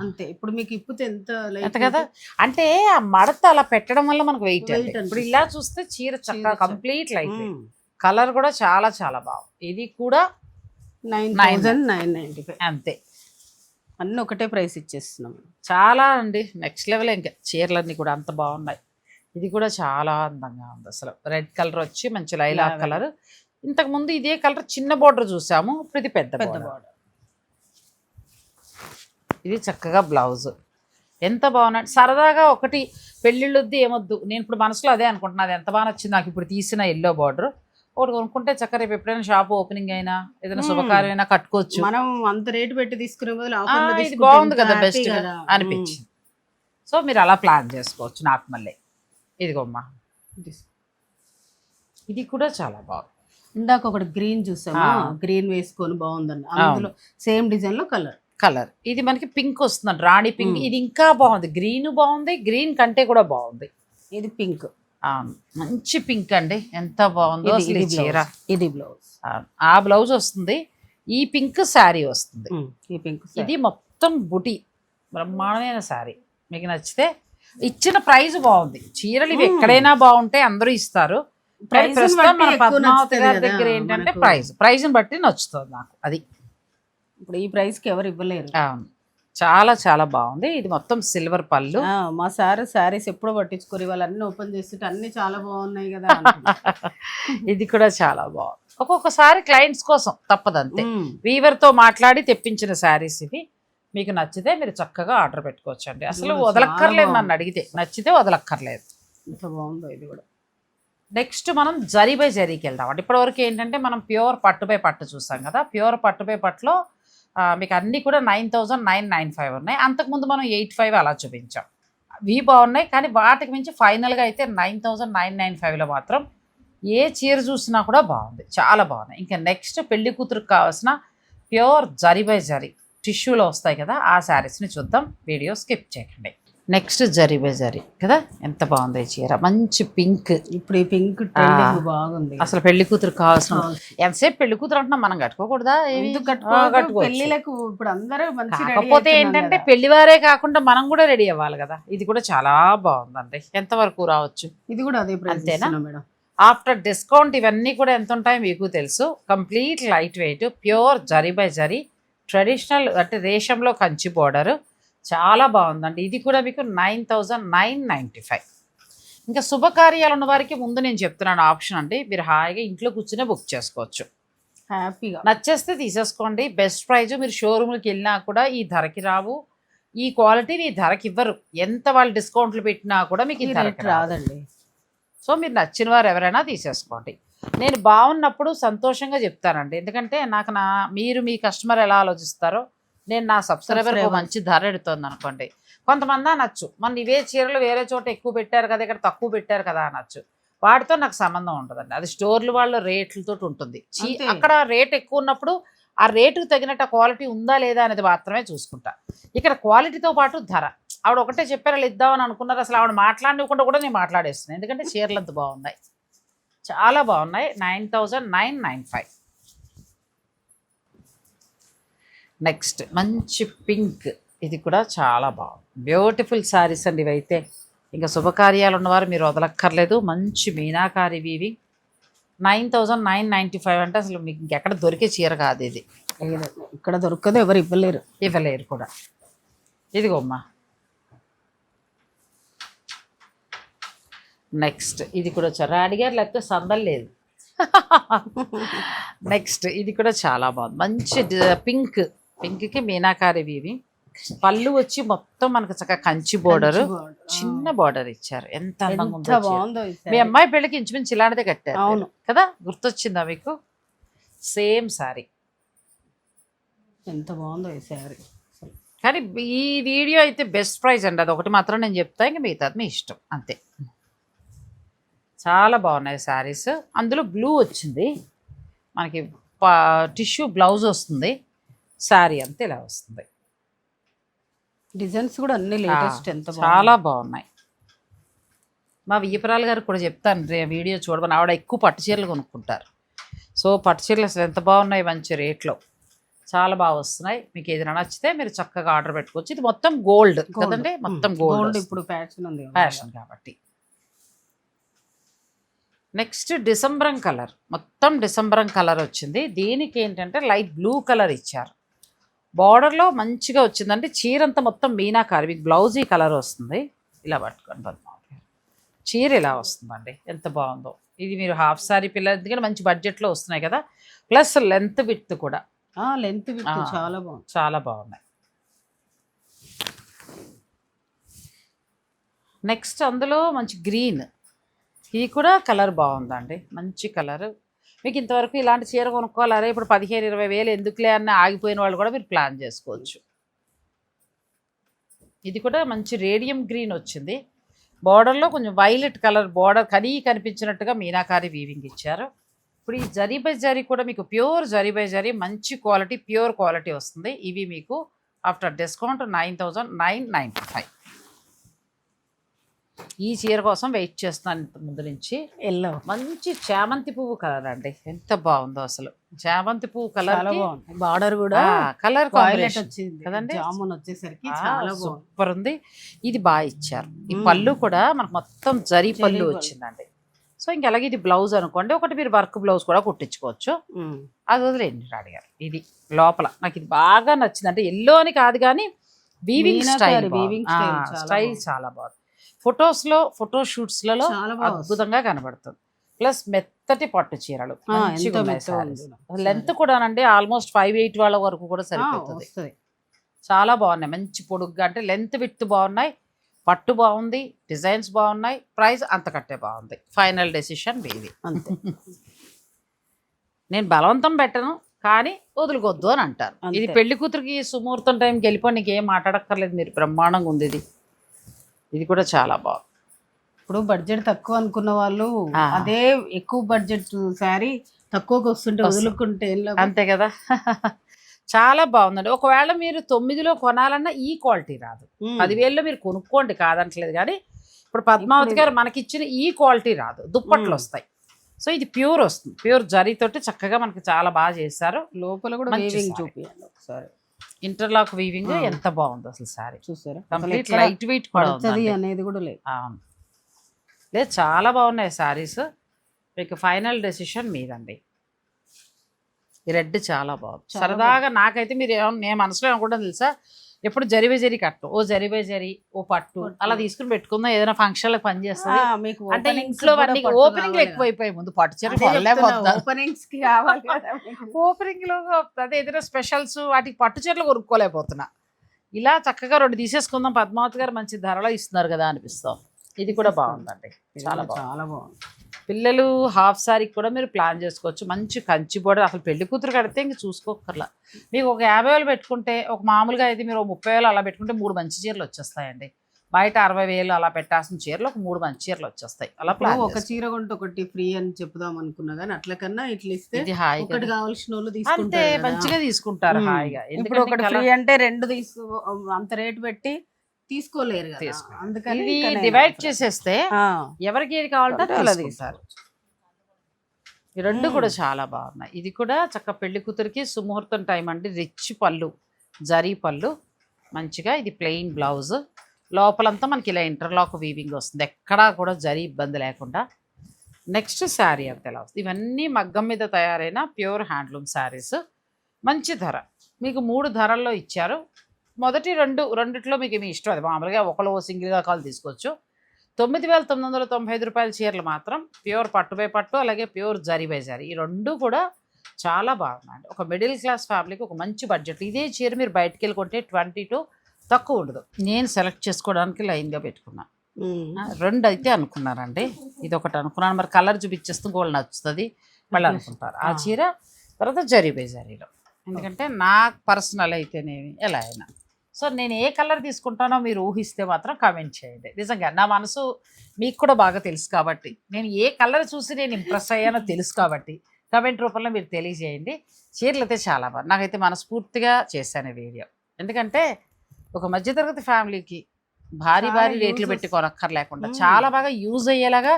S2: అంతే. ఇప్పుడు మీకు ఇప్పితే ఎంత
S1: అంతే కదా? అంటే ఆ మడత అలా పెట్టడం వల్ల మనకు వెయిట్ ఇప్పుడు. ఇలా చూస్తే చీర చక్కగా కంప్లీట్ లైట్ కలర్ కూడా చాలా చాలా బాగుంది. ఇది కూడా
S2: nine. Thousand nine ninety five
S1: అంతే.
S2: అన్ని ఒకటే ప్రైస్ ఇచ్చేస్తున్నాం.
S1: చాలా అండి నెక్స్ట్ లెవెల్ ఇంకా చీరలన్నీ కూడా అంత బాగున్నాయి. ఇది కూడా చాలా అందంగా ఉంది అసలు. రెడ్ కలర్ వచ్చి మంచి లైలా. కలర్ ఇంతకు ముందు ఇదే కలర్ చిన్న బోర్డర్ చూసాము ఇప్పుడు ఇది పెద్ద
S2: పెద్ద. బార్డర్
S1: ఇది చక్కగా బ్లౌజ్ ఎంత బాగున్నాడు సరదాగా ఒకటి పెళ్ళిళ్ళొద్దు ఏమొద్దు. నేను ఇప్పుడు మనసులో అదే అనుకుంటున్నా అది ఎంత బాగా నచ్చింది నాకు ఇప్పుడు తీసిన ఎల్లో బార్డర్ ఒకటి కొనుక్కుంటే చక్కగా రేపు ఎప్పుడైనా షాప్ ఓపెనింగ్ అయినా ఏదైనా. శుభకార్యం అయినా కట్టుకోవచ్చు.
S2: మనం అంత రేటు పెట్టి తీసుకునే బదులు
S1: బాగుంది కదా బెస్ట్
S2: కదా.
S1: అనిపించింది. సో మీరు అలా ప్లాన్ చేసుకోవచ్చు నాకు మళ్ళీ. ఇదిగోమ్మా. ఇది. కూడా చాలా బాగుంది.
S2: ఇందాక ఒకటి గ్రీన్ చూసామా. గ్రీన్ వేసుకొని బాగుందండి. అందులో సేమ్ డిజైన్లో కలర్
S1: కలర్ ఇది మనకి పింక్ వస్తుందండి రాణి పింక్. ఇది ఇంకా బాగుంది. గ్రీన్ బాగుంది గ్రీన్ కంటే కూడా బాగుంది.
S2: ఇది పింక్
S1: మంచి పింక్ అండి. ఎంత బాగుందో
S2: ఇది
S1: అసలు ఈ
S2: ఇది
S1: చీర
S2: ఇది బ్లౌజ్.
S1: ఆ, బ్లౌజ్ వస్తుంది. ఈ పింక్ శారీ వస్తుంది.
S2: ఈ పింక్
S1: ఇది మొత్తం బుటి బ్రహ్మాండమైన శారీ. మీకు నచ్చితే ఇచ్చిన ప్రైస్ బాగుంది. చీరలు ఇవి. ఎక్కడైనా బాగుంటే అందరూ ఇస్తారు.
S2: ప్రైస్
S1: మన పద్మావతి గారి దగ్గర ఏంటంటే. ప్రైస్. ప్రైస్ని బట్టి నచ్చుతుంది నాకు అది.
S2: ఇప్పుడు ఈ ప్రైస్కి ఎవరు ఇవ్వలేరు.
S1: చాలా చాలా బాగుంది. ఇది మొత్తం సిల్వర్ పళ్ళు.
S2: మా సార్ సారీస్ ఎప్పుడో పట్టించుకోరు. వాళ్ళు అన్ని ఓపెన్ చేస్తుంటే అన్ని చాలా బాగున్నాయి కదా.
S1: ఇది కూడా చాలా బాగుంది. ఒక్కొక్కసారి క్లయింట్స్ కోసం తప్పదంతే.
S2: ఉమ్.
S1: వీవర్తో మాట్లాడి తెప్పించిన శారీస్ ఇవి. మీకు నచ్చితే మీరు చక్కగా ఆర్డర్ పెట్టుకోవచ్చు అండి అసలు వదలక్కర్లేదు నన్ను. అడిగితే. నచ్చితే వదలక్కర్లేదు.
S2: ఎంత బాగుందో ఇది కూడా.
S1: నెక్స్ట్ మనం జరీ బై జరీకి వెళ్దాం అంటే ఇప్పటివరకు ఏంటంటే మనం ప్యూర్ పట్టు బై పట్టు చూసాం కదా. ప్యూర్ పట్టు బై పట్టులో మీకు అన్నీ కూడా nine thousand nine nine five ఉన్నాయి. అంతకుముందు మనం ఎయిట్ ఫైవ్ అలా చూపించాం. ఇవి బాగున్నాయి కానీ వాటికి మించి ఫైనల్గా అయితే నైన్ థౌజండ్ నైన్ నైన్ ఫైవ్లో మాత్రం ఏ చీర చూసినా కూడా బాగుంది. చాలా బాగున్నాయి. ఇంకా నెక్స్ట్ పెళ్ళి కూతురుకు కావాల్సిన ప్యూర్ జరీ బై జరీ టిష్యూలో వస్తాయి కదా ఆ శారీస్ని చూద్దాం. వీడియో స్కిప్ చేయకండి. నెక్స్ట్ జరీ బై జరీ కదా? ఎంత బాగుంది ఈ చీర. మంచి పింక్.
S2: ఇప్పుడు ఈ పింక్ బాగుంది.
S1: అసలు పెళ్ళి కూతురు కావాల్సిన ఎంతసేపు పెళ్ళి కూతురు అంటున్నాం? మనం కట్టుకోకూడదా.
S2: పెళ్ళిళ్ళకు ఇప్పుడు అందరూ
S1: కాకపోతే ఏంటంటే. పెళ్ళివారే కాకుండా మనం కూడా రెడీ అవ్వాలి కదా. ఇది కూడా చాలా బాగుందండి. ఎంత వరకు రావచ్చు?
S2: ఇది కూడా అదే
S1: అంతేనా?
S2: మేడం.
S1: ఆఫ్టర్ డిస్కౌంట్ ఇవన్నీ కూడా ఎంత ఉంటాయో మీకు తెలుసు. Complete light weight pure zari by zari traditional అంటే రేషంలో కంచి బోర్డర్. చాలా బాగుందండి. ఇది కూడా మీకు nine thousand nine ninety five. ఇంకా శుభకార్యాలు ఉన్న వారికి ముందు నేను చెప్తున్నాను ఆప్షన్ అండి. మీరు హాయిగా ఇంట్లో కూర్చునే బుక్ చేసుకోవచ్చు.
S2: హ్యాపీగా.
S1: నచ్చేస్తే తీసేసుకోండి. బెస్ట్ ప్రైజ్ మీరు షోరూమ్కి వెళ్ళినా కూడా ఈ ధరకి రావు. ఈ క్వాలిటీని ఈ ధరకి ఇవ్వరు. ఎంత వాళ్ళు డిస్కౌంట్లు పెట్టినా కూడా మీకు ఈ ధరకి
S2: రాదండి.
S1: సో మీరు నచ్చిన వారు ఎవరైనా తీసేసుకోండి. నేను బాగున్నప్పుడు సంతోషంగా చెప్తానండి. ఎందుకంటే నాకు నా మీరు మీ కస్టమర్ ఎలా ఆలోచిస్తారో నేను నా సబ్స్క్రైబర్. మంచి ధర ఎడుతుంది అనుకోండి. కొంతమంది అనొచ్చు. మన ఇవే చీరలు వేరే చోట ఎక్కువ పెట్టారు కదా ఇక్కడ తక్కువ పెట్టారు కదా అనొచ్చు. వాటితో నాకు సంబంధం ఉంటుందండి అది స్టోర్లు వాళ్ళ రేట్లతో ఉంటుంది. అక్కడ రేట్ ఎక్కువ ఉన్నప్పుడు ఆ రేటుకు తగినట్టు క్వాలిటీ ఉందా లేదా అనేది మాత్రమే చూసుకుంటా. ఇక్కడ క్వాలిటీతో పాటు ధర. ఆవిడ ఒకటే చెప్పారు వాళ్ళు ఇద్దామని అనుకున్నారు. అసలు ఆవిడ మాట్లాడకుండా కూడా నేను మాట్లాడేస్తున్నాను. ఎందుకంటే చీరలు అంత బాగున్నాయి. చాలా బాగున్నాయి. Nine thousand nine nine five. Next మంచి పింక్. ఇది కూడా చాలా బాగుంది బ్యూటిఫుల్ శారీస్ అండి ఇవైతే. ఇంకా శుభకార్యాలు ఉన్నవారు మీరు వదలక్కర్లేదు. మంచి meenakari వీవి. Nine thousand nine ninety five అంటే అసలు మీకు ఇంకెక్కడ దొరికే చీర కాదు ఇది.
S2: ఇక్కడ దొరకదు ఎవరు ఇవ్వలేరు.
S1: ఇవ్వలేరు కూడా. ఇదిగోమ్మా నెక్స్ట్ ఇది కూడా చాలా అడిగారు లేకపోతే సందలు లేదు. నెక్స్ట్ ఇది కూడా చాలా బాగుంది. మంచి పింక్. పింక్కి మీనాకారి వీవి పళ్ళు వచ్చి మొత్తం మనకు చక్కగా కంచి బోర్డర్. చిన్న బోర్డర్ ఇచ్చారు. ఎంత అందంగా ఉందో మీ. అమ్మాయి పెళ్ళికి ఇంచుమించు ఇలాంటిదే కట్టారు.
S2: అవును.
S1: కదా? గుర్తొచ్చిందా మీకు? Same saree.
S2: ఎంత బాగుందో ఈ శారీ
S1: కానీ ఈ వీడియో అయితే బెస్ట్ ప్రైస్ అండి. అది ఒకటి మాత్రం నేను చెప్తా. ఇంకా మిగతాది మీ ఇష్టం. అంతే. చాలా బాగున్నాయి శారీస్ అందులో బ్లూ వచ్చింది. మనకి టిష్యూ బ్లౌజ్ వస్తుంది. శారీ అంతే ఇలా వస్తుంది.
S2: డిజైన్స్ కూడా అన్ని లేటెస్ట్ ఎంత
S1: చాలా బాగున్నాయి. మా వియ్యపురాలు గారు కూడా చెప్తాను రే వీడియో చూడమని. ఆవిడ ఎక్కువ పట్టు చీరలు కొనుక్కుంటారు. సో పట్టు చీరలు అసలు ఎంత బాగున్నాయి మంచి రేట్లో. చాలా బాగా వస్తున్నాయి. మీకు ఏదైనా నచ్చితే మీరు చక్కగా ఆర్డర్ పెట్టుకోవచ్చు. ఇది మొత్తం గోల్డ్. కదండి? మొత్తం
S2: గోల్డ్.
S1: గోల్డ్
S2: ఇప్పుడు ఫ్యాషన్ ఉంది
S1: ఫ్యాషన్ కాబట్టి. నెక్స్ట్ డిసెంబరం కలర్. మొత్తం డిసెంబరం కలర్ వచ్చింది. దీనికి ఏంటంటే లైట్ బ్లూ కలర్ ఇచ్చారు. బార్డర్లో మంచిగా వచ్చిందంటే చీర అంతా మొత్తం మీనాకారి మీకు బ్లౌజ్ ఈ కలర్ వస్తుంది. ఇలా పట్టుకోండి పద్మావతి. చీర ఇలా వస్తుందండి. ఎంత బాగుందో. ఇది మీరు హాఫ్ సారీ పిల్లలు ఎందుకంటే మంచి బడ్జెట్లో వస్తున్నాయి కదా. ప్లస్ లెంత్ విత్ కూడా.
S2: Length width. చాలా బాగుంది.
S1: చాలా బాగున్నాయి. నెక్స్ట్ అందులో మంచి గ్రీన్ ఇది కూడా కలర్ బాగుందండి. మంచి కలర్. మీకు ఇంతవరకు ఇలాంటి చీర కొనుక్కోవాలి. ఇప్పుడు పదిహేను ఇరవై వేలు ఎందుకులే అన్న ఆగిపోయిన వాళ్ళు కూడా మీరు ప్లాన్ చేసుకోవచ్చు. ఇది కూడా మంచి రేడియం గ్రీన్ వచ్చింది. బార్డర్లో కొంచెం వైలెట్ కలర్ బార్డర్ కనీ కనిపించినట్టుగా మీనాకారి వీవింగ్ ఇచ్చారు. ఇప్పుడు ఈ జరీ బై జరీ కూడా మీకు ప్యూర్ జరీ బై జరీ మంచి క్వాలిటీ ప్యూర్ క్వాలిటీ వస్తుంది. ఇవి మీకు after discount nine thousand nine ninety five ఈ చీర కోసం వెయిట్ చేస్తున్నాను ఇంత ముందు నుంచి.
S2: ఎల్లో
S1: మంచి చామంతి పువ్వు కలర్ అండి. ఎంత బాగుందో అసలు. చామంతి పువ్వు కలర్
S2: బాగుంది. బార్డర్ కూడా
S1: కలర్
S2: వచ్చింది.
S1: కదండి?
S2: జామున్ వచ్చేసరికి చాలా
S1: సూపర్ ఉంది. ఇది బాగా ఇచ్చారు. ఈ. పళ్ళు కూడా మనకు మొత్తం జరీ పళ్ళు. వచ్చిందండి. సో ఇంక అలాగే ఇది బ్లౌజ్ అనుకోండి. ఒకటి మీరు వర్క్ బ్లౌజ్ కూడా కుట్టించుకోవచ్చు. అది వదిలేండి అడిగారు ఇది లోపల. నాకు ఇది బాగా నచ్చింది. అంటే ఎల్లో అని కాదు కానీ వీవింగ్
S2: మీనాకారి
S1: స్టైల్ స్టైల్. చాలా బాగుంది. ఫొటోస్లో ఫోటో
S2: షూట్స్లలో
S1: అద్భుతంగా కనబడుతుంది. ప్లస్ మెత్తటి పట్టు చీరలు. లెంత్ కూడానండి ఆల్మోస్ట్ ఫైవ్ ఎయిట్ వాళ్ళ వరకు కూడా సరిపోతుంది. చాలా బాగున్నాయి. మంచి పొడుగ్గా అంటే లెంత్ విత్ బాగున్నాయి. పట్టు బాగుంది. డిజైన్స్ బాగున్నాయి. ప్రైస్ అంతకట్టే బాగుంది. ఫైనల్ డెసిషన్ మీది.
S2: అంతే.
S1: నేను బలవంతం పెట్టను కానీ వదులుకొద్దు అని అంటారు. ఇది పెళ్ళి కూతురికి సుముహూర్తం టైంకి వెళ్ళిపోయి నీకు ఏం మాట్లాడక్కర్లేదు. మీరు బ్రహ్మాండంగా ఉంది ఇది. ఇది కూడా చాలా బాగుంది
S2: ఇప్పుడు బడ్జెట్ తక్కువ అనుకున్న వాళ్ళు. అదే ఎక్కువ బడ్జెట్ శారీ తక్కువకి వస్తుంటే. వదులుకుంటే?
S1: అంతే కదా చాలా బాగుందండి ఒకవేళ మీరు తొమ్మిదిలో కొనాలన్నా ఈ క్వాలిటీ రాదు. పదివేల్లో మీరు కొనుక్కోండి కాదంటలేదు కానీ ఇప్పుడు పద్మావతి గారు మనకిచ్చిన ఈ క్వాలిటీ రాదు దుప్పట్లు. వస్తాయి సో ఇది ప్యూర్ వస్తుంది ప్యూర్ జరీతోటి చక్కగా మనకి చాలా బాగా చేశారు
S2: లోపల కూడా. చూపియండి ఒకసారి
S1: ఇంటర్లాక్ వీవింగ్. ఎంత బాగుందో అసలు సారీ
S2: చూసారా?
S1: కంప్లీట్ లైట్ వెయిట్ కూడా.
S2: అనేది కూడా లేదు.
S1: అవును. లేదు చాలా బాగున్నాయి శారీస్ మీకు ఫైనల్ డెసిషన్ మీదండి. ఈ రెడ్ చాలా బాగుంది. సరదాగా నాకైతే మీరు ఏమన్నా నేను మనసులో అనుకుంటాను తెలుసా? ఎప్పుడు జరివే జరి కట్టు. ఓ జరివే జరి ఓ పట్టు. అలా తీసుకుని పెట్టుకుందాం ఏదైనా ఫంక్షన్లకు పని చేస్తుంది. అంటే ఇంట్లో ఓపెనింగ్ ముందు పట్టు చీర
S2: కి కావాలి మీకు.
S1: ఓపెనింగ్లో అదే ఏదైనా స్పెషల్స్ వాటికి పట్టు చీరలు కొనుక్కోలేకపోతున్నా. ఇలా చక్కగా రెండు తీసేసుకుందాం. పద్మావతి గారు మంచి ధరలో ఇస్తున్నారు కదా అనిపిస్తాం ఇది కూడా బాగుందండి. చాలా
S2: చాలా బాగుంది.
S1: పిల్లలు హాఫ్ సారీకి కూడా మీరు ప్లాన్ చేసుకోవచ్చు. మంచి కంచి బోర్డర్ అసలు పెళ్ళి కూతురు కడితే ఇంక చూసుకోకర్లా మీకు ఒక యాభై వేలు పెట్టుకుంటే ఒక మామూలుగా అయితే మీరు ముప్పై వేలు అలా పెట్టుకుంటే మూడు మంచి చీరలు వచ్చేస్తాయండి. బయట అరవై వేలు అలా పెట్టాల్సిన చీరలు ఒక మూడు మంచి చీరలు వచ్చేస్తాయి. అలా
S2: ఒక చీర కొంటే ఒకటి ఫ్రీ అని చెప్దాం అనుకున్నా కానీ అట్ల కన్నా ఇట్లా ఇస్తే ఒకటి కావాల్సిన వాళ్ళు కదా.
S1: మంచిగా తీసుకుంటారు. హాయిగా.
S2: ఇప్పుడు ఒకటి ఫ్రీ అంటే రెండు తీసుకో అంత రేట్ పెట్టి తీసుకోలేరు కదా. అందుకని
S1: ఇది డివైడ్ చేసేస్తే ఎవరికి ఏది కావాలంటే
S2: అంటే
S1: అలా తీసుకుంటారు. ఈ రెండు కూడా చాలా బాగున్నాయి. ఇది కూడా చక్క పెళ్ళి కూతురికి సుముహూర్తం టైం అండి రిచ్ పళ్ళు జరీ పళ్ళు మంచిగా ఇది ప్లెయిన్ బ్లౌజ్. లోపలంతా మనకి ఇలా ఇంటర్లాక్ వీవింగ్ వస్తుంది. ఎక్కడా కూడా జరీ ఇబ్బంది లేకుండా. నెక్స్ట్ శారీ అంతే ఎలా వస్తుంది? ఇవన్నీ మగ్గం మీద తయారైన ప్యూర్ హ్యాండ్లూమ్ శారీస్ మంచి ధర. మీకు మూడు ధరల్లో ఇచ్చారు. మొదటి రెండు రెండిట్లో మీకు మీ ఇష్టం. అది మామూలుగా ఒకళ్ళు సింగిల్గా కాల్ తీసుకోవచ్చు. తొమ్మిది వేల తొమ్మిది వందల తొంభై ఐదు రూపాయల చీరలు మాత్రం ప్యూర్ పట్టు బై పట్టు అలాగే ప్యూర్ జరీ బై జరీ. ఈ రెండు కూడా చాలా బాగున్నాయండి. ఒక మిడిల్ క్లాస్ ఫ్యామిలీకి ఒక మంచి బడ్జెట్. ఇదే చీర మీరు బయటికి వెళ్ళి కొంటే ట్వంటీ టు తక్కువ ఉండదు. నేను సెలెక్ట్ చేసుకోవడానికి లైన్గా పెట్టుకున్నాను రెండు అయితే అనుకున్నారండి. ఇది ఒకటి అనుకున్నాను. మరి కలర్ చూపించేస్తే గోల్డ్ నచ్చుతుంది. మళ్ళీ అనుకుంటారు. ఆ
S2: ఆ.
S1: చీర తర్వాత జరీ బై జరీలో. ఎందుకంటే నా పర్సనల్ అయితేనేమి ఎలా అయినా. సో నేను ఏ కలర్ తీసుకుంటానో మీరు ఊహిస్తే మాత్రం కామెంట్ చేయండి. నిజంగా నా మనసు మీకు కూడా బాగా తెలుసు కాబట్టి నేను ఏ కలర్ చూసి నేను ఇంప్రెస్ అయ్యానో తెలుసు కాబట్టి కమెంట్ రూపంలో మీరు తెలియజేయండి. చీరలు అయితే చాలా బాగా నాకైతే మనస్ఫూర్తిగా చేశాను వీడియో. ఎందుకంటే ఒక మధ్యతరగతి ఫ్యామిలీకి భారీ భారీ రేట్లు. పెట్టి కొనక్కర్లేకుండా. చాలా బాగా యూజ్ అయ్యేలాగా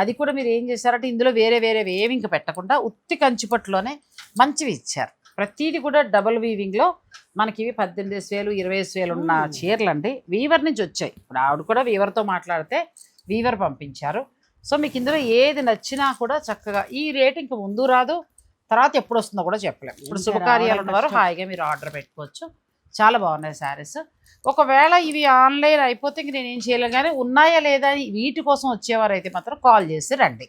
S1: అది కూడా మీరు ఏం చేశారంటే ఇందులో వేరే వేరే ఏమి ఇంకా పెట్టకుండా ఉత్తి కంచిపట్టులోనే మంచివి ఇచ్చారు. ప్రతిదీ కూడా డబుల్ వీవింగ్లో మనకి ఇవి పద్దెనిమిది వేలు ఇరవై వేలు ఉన్న. చీరలు అండి వీవర్ నుంచి వచ్చాయి. ఇప్పుడు ఆవిడ కూడా వీవర్తో మాట్లాడితే వీవర్ పంపించారు. సో మీకు ఇందులో ఏది నచ్చినా కూడా చక్కగా ఈ రేట్ ఇంక ముందు రాదు. తర్వాత ఎప్పుడు వస్తుందో కూడా చెప్పలేము ఇప్పుడు శుభకార్యాలు ఉన్నవారు. హాయిగా మీరు ఆర్డర్ పెట్టుకోవచ్చు. చాలా బాగున్నాయి శారీస్ ఒకవేళ ఇవి ఆన్లైన్ అయిపోతే ఇంక నేను ఏం చేయలేను కానీ ఉన్నాయా లేదా అని వీటి కోసం వచ్చేవారు అయితే మాత్రం కాల్ చేసి రండి.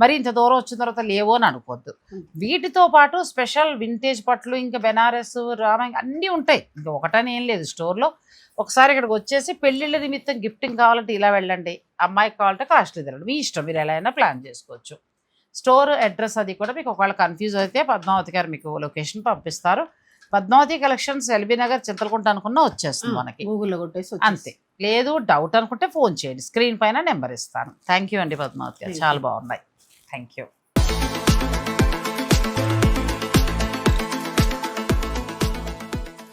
S1: మరి ఇంత దూరం వచ్చిన తర్వాత లేవో అని అనుకోవద్దు. వీటితో పాటు స్పెషల్ వింటేజ్ పట్లు ఇంకా బెనారస్ రామాయణ అన్నీ ఉంటాయి. ఇంకా ఒకటని ఏం లేదు. స్టోర్లో ఒకసారి ఇక్కడికి వచ్చేసి పెళ్ళిళ్ళ నిమిత్తం గిఫ్టింగ్ కావాలంటే ఇలా వెళ్ళండి. అమ్మాయికి కావాలంటే కాస్ట్లీ తిరగండి మీ ఇష్టం. మీరు ఎలా అయినా ప్లాన్ చేసుకోవచ్చు. స్టోర్ అడ్రస్ అది కూడా మీకు ఒకవేళ కన్ఫ్యూజ్ అయితే పద్మావతి గారు మీకు లొకేషన్ పంపిస్తారు. పద్మావతి కలెక్షన్స్ ఎల్బీ నగర్ చింతలకుంట అనుకున్నా వచ్చేస్తుంది మనకి.
S2: గూగుల్లో కొట్టేసి
S1: అంతే. లేదు డౌట్ అనుకుంటే ఫోన్ చేయండి. స్క్రీన్ పైన నెంబర్ ఇస్తాను. థ్యాంక్ యూ అండి పద్మావతి గారు. చాలా. బాగున్నాయి. Thank you